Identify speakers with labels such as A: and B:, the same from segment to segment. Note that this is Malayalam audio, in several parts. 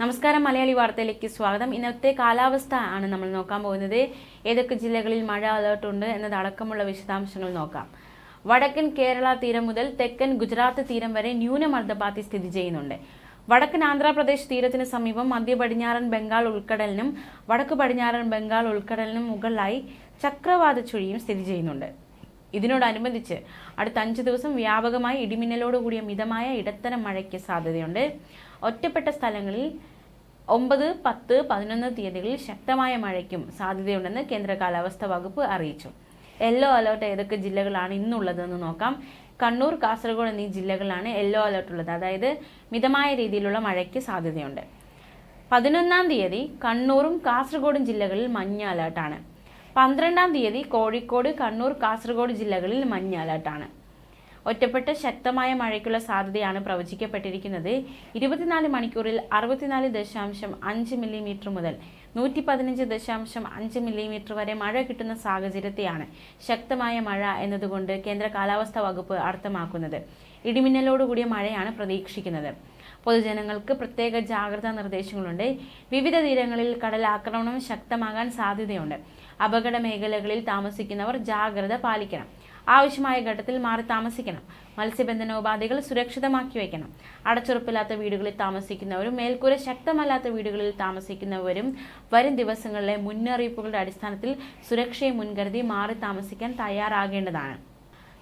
A: നമസ്കാരം മലയാളി വാർത്തയിലേക്ക് സ്വാഗതം ഇന്നത്തെ കാലാവസ്ഥ ആണ് നമ്മൾ നോക്കാൻ പോകുന്നത് ഏതൊക്കെ ജില്ലകളിൽ മഴ അലേർട്ട് ഉണ്ട് എന്നതടക്കമുള്ള വിശദാംശങ്ങൾ നോക്കാം വടക്കൻ കേരള തീരം മുതൽ തെക്കൻ ഗുജറാത്ത് തീരം വരെ ന്യൂനമർദ്ദപാത്തി സ്ഥിതി ചെയ്യുന്നുണ്ട് വടക്കൻ ആന്ധ്രാപ്രദേശ് തീരത്തിന് സമീപം മധ്യ പടിഞ്ഞാറൻ ബംഗാൾ ഉൾക്കടലിനും വടക്ക് പടിഞ്ഞാറൻ ബംഗാൾ ഉൾക്കടലിനും മുകളിലായി ചക്രവാത ചുഴിയും സ്ഥിതി ചെയ്യുന്നുണ്ട് ഇതിനോടനുബന്ധിച്ച് അടുത്ത അഞ്ച് ദിവസം വ്യാപകമായി ഇടിമിന്നലോടുകൂടിയ മിതമായ ഇടത്തരം മഴയ്ക്ക് സാധ്യതയുണ്ട് ഒറ്റപ്പെട്ട സ്ഥലങ്ങളിൽ ഒമ്പത് പത്ത് പതിനൊന്ന് തീയതികളിൽ ശക്തമായ മഴയ്ക്കും സാധ്യതയുണ്ടെന്ന് കേന്ദ്ര കാലാവസ്ഥാ വകുപ്പ് അറിയിച്ചു യെല്ലോ അലേർട്ട് ഏതൊക്കെ ജില്ലകളാണ് ഇന്നുള്ളതെന്ന് നോക്കാം കണ്ണൂർ കാസർഗോഡ് എന്നീ ജില്ലകളിലാണ് യെല്ലോ അലേർട്ട് ഉള്ളത് അതായത് മിതമായ രീതിയിലുള്ള മഴയ്ക്ക് സാധ്യതയുണ്ട് പതിനൊന്നാം തീയതി കണ്ണൂറും കാസർഗോഡും ജില്ലകളിൽ മഞ്ഞ അലേർട്ടാണ് പന്ത്രണ്ടാം തീയതി കോഴിക്കോട് കണ്ണൂർ കാസർഗോഡ് ജില്ലകളിൽ മഞ്ഞ അലർട്ടാണ് ഒറ്റപ്പെട്ട ശക്തമായ മഴയ്ക്കുള്ള സാധ്യതയാണ് പ്രവചിക്കപ്പെട്ടിരിക്കുന്നത് ഇരുപത്തിനാല് മണിക്കൂറിൽ അറുപത്തിനാല് ദശാംശം അഞ്ച് മില്ലിമീറ്റർ മുതൽ നൂറ്റി പതിനഞ്ച് ദശാംശം അഞ്ച് മില്ലിമീറ്റർ വരെ മഴ കിട്ടുന്ന സാഹചര്യത്തെയാണ് ശക്തമായ മഴ എന്നതുകൊണ്ട് കേന്ദ്ര കാലാവസ്ഥാ വകുപ്പ് അർത്ഥമാക്കുന്നത് ഇടിമിന്നലോടുകൂടിയ മഴയാണ് പ്രതീക്ഷിക്കുന്നത് പൊതുജനങ്ങൾക്ക് പ്രത്യേക ജാഗ്രതാ നിർദ്ദേശങ്ങളുണ്ട് വിവിധ തീരങ്ങളിൽ കടൽ ആക്രമണം ശക്തമാകാൻ സാധ്യതയുണ്ട് അപകട മേഖലകളിൽ താമസിക്കുന്നവർ ജാഗ്രത പാലിക്കണം ആവശ്യമായ ഘട്ടത്തിൽ മാറി താമസിക്കണം മത്സ്യബന്ധന ഉപാധികൾ സുരക്ഷിതമാക്കി വയ്ക്കണം അടച്ചുറപ്പില്ലാത്ത വീടുകളിൽ താമസിക്കുന്നവരും മേൽക്കൂര ശക്തമല്ലാത്ത വീടുകളിൽ താമസിക്കുന്നവരും വരും ദിവസങ്ങളിലെ മുന്നറിയിപ്പുകളുടെ അടിസ്ഥാനത്തിൽ സുരക്ഷയെ മുൻകരുതി മാറി താമസിക്കാൻ തയ്യാറാകേണ്ടതാണ്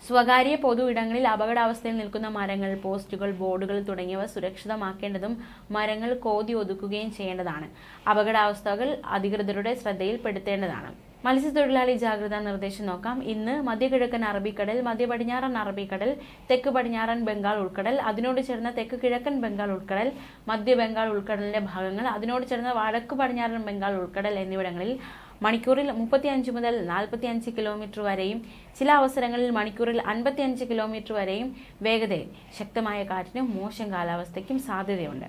A: സ്വകാര്യ പൊതു ഇടങ്ങളിൽ അപകടാവസ്ഥയിൽ നിൽക്കുന്ന മരങ്ങൾ പോസ്റ്റുകൾ ബോർഡുകൾ തുടങ്ങിയവ സുരക്ഷിതമാക്കേണ്ടതും മരങ്ങൾ കോതി ഒതുക്കുകയും ചെയ്യേണ്ടതാണ് അപകടാവസ്ഥകൾ അധികൃതരുടെ ശ്രദ്ധയിൽപ്പെടുത്തേണ്ടതാണ് മത്സ്യത്തൊഴിലാളി ജാഗ്രതാ നിർദ്ദേശം നോക്കാം ഇന്ന് മധ്യകിഴക്കൻ അറബിക്കടൽ മധ്യ പടിഞ്ഞാറൻ അറബിക്കടൽ തെക്ക് പടിഞ്ഞാറൻ ബംഗാൾ ഉൾക്കടൽ അതിനോട് ചേർന്ന തെക്ക് കിഴക്കൻ ബംഗാൾ ഉൾക്കടൽ മധ്യ ബംഗാൾ ഉൾക്കടലിന്റെ ഭാഗങ്ങൾ അതിനോട് ചേർന്ന വടക്ക് പടിഞ്ഞാറൻ ബംഗാൾ ഉൾക്കടൽ എന്നിവിടങ്ങളിൽ മണിക്കൂറിൽ മുപ്പത്തിയഞ്ച് മുതൽ അഞ്ച് കിലോമീറ്റർ വരെയും ചില അവസരങ്ങളിൽ മണിക്കൂറിൽ അൻപത്തിയഞ്ച് കിലോമീറ്റർ വരെയും വേഗതയിൽ ശക്തമായ കാറ്റിനും മോശം കാലാവസ്ഥയ്ക്കും സാധ്യതയുണ്ട്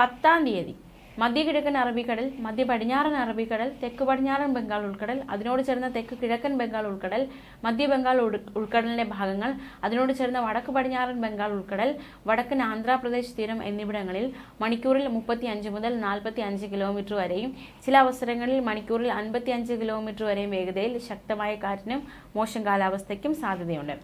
A: പത്താം തീയതി മധ്യകിഴക്കൻ അറബിക്കടൽ മധ്യ പടിഞ്ഞാറൻ അറബിക്കടൽ തെക്ക് പടിഞ്ഞാറൻ ബംഗാൾ ഉൾക്കടൽ അതിനോട് ചേർന്ന തെക്ക് കിഴക്കൻ ബംഗാൾ ഉൾക്കടൽ മധ്യ ബംഗാൾ ഉൾക്കടലിന്റെ ഭാഗങ്ങൾ അതിനോട് ചേർന്ന വടക്ക് പടിഞ്ഞാറൻ ബംഗാൾ ഉൾക്കടൽ വടക്കൻ ആന്ധ്രാപ്രദേശ് തീരം എന്നിവിടങ്ങളിൽ മണിക്കൂറിൽ മുപ്പത്തി അഞ്ച് മുതൽ നാൽപ്പത്തി അഞ്ച് കിലോമീറ്റർ വരെയും ചില അവസരങ്ങളിൽ മണിക്കൂറിൽ അൻപത്തി അഞ്ച് കിലോമീറ്റർ വരെയും വേഗതയിൽ ശക്തമായ കാറ്റിനും മോശം കാലാവസ്ഥയ്ക്കും സാധ്യതയുണ്ട്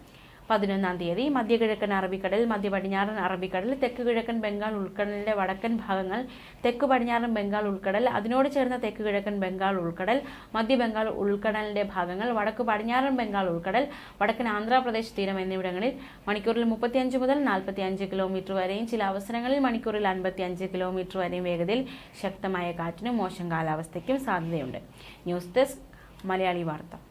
A: പതിനൊന്നാം തീയതി മധ്യകിഴക്കൻ അറബിക്കടൽ മധ്യ പടിഞ്ഞാറൻ അറബിക്കടൽ തെക്ക് കിഴക്കൻ ബംഗാൾ ഉൾക്കടലിന്റെ വടക്കൻ ഭാഗങ്ങൾ തെക്ക് പടിഞ്ഞാറൻ ബംഗാൾ ഉൾക്കടൽ അതിനോട് ചേർന്ന തെക്ക് കിഴക്കൻ ബംഗാൾ ഉൾക്കടൽ മധ്യ ബംഗാൾ ഉൾക്കടലിന്റെ ഭാഗങ്ങൾ വടക്ക് പടിഞ്ഞാറൻ ബംഗാൾ ഉൾക്കടൽ വടക്കൻ ആന്ധ്രാപ്രദേശ് തീരം എന്നിവിടങ്ങളിൽ മണിക്കൂറിൽ മുപ്പത്തിയഞ്ച് മുതൽ നാൽപ്പത്തിയഞ്ച് കിലോമീറ്റർ വരെയും ചില അവസരങ്ങളിൽ മണിക്കൂറിൽ അൻപത്തിയഞ്ച് കിലോമീറ്റർ വരെയും വേഗതയിൽ ശക്തമായ കാറ്റിനും മോശം കാലാവസ്ഥയ്ക്കും സാധ്യതയുണ്ട് ന്യൂസ് ഡെസ്ക് മലയാളി വാർത്ത